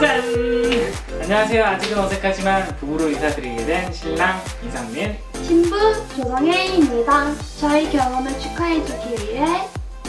짠! 안녕하세요. 아직은 어색하지만 부부로 인사드리게 된 신랑 이상민. 신부 조정혜입니다. 저희 결혼을 축하해주기 위해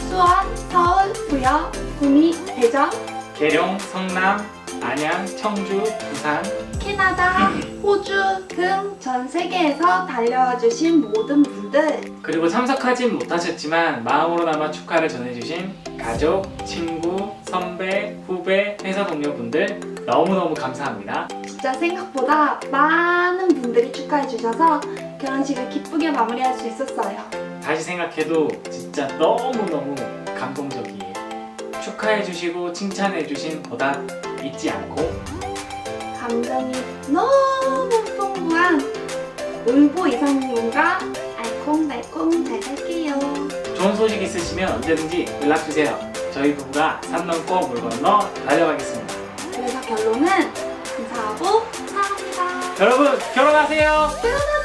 수원, 서울, 부여, 구미, 대전, 계룡, 성남, 안양, 청주, 부산. 캐나다, 호주 등 전 세계에서 달려와 주신 모든 분들 그리고 참석하진 못하셨지만 마음으로나마 축하를 전해주신 가족, 친구, 선배, 후배, 회사 동료분들 너무너무 감사합니다. 진짜 생각보다 많은 분들이 축하해 주셔서 결혼식을 기쁘게 마무리할 수 있었어요. 다시 생각해도 진짜 너무너무 감동적이에요. 축하해 주시고 칭찬해 주신 보답 잊지 않고 감정이 너무 풍부한 울보 이상님과 알콩달콩 잘 살게요. 좋은 소식 있으시면 언제든지 연락 주세요. 저희 부부가 산 넘고 물 건너 달려가겠습니다. 그래서 결론은 감사하고 사랑합니다. 여러분 결혼하세요. 결혼하세요.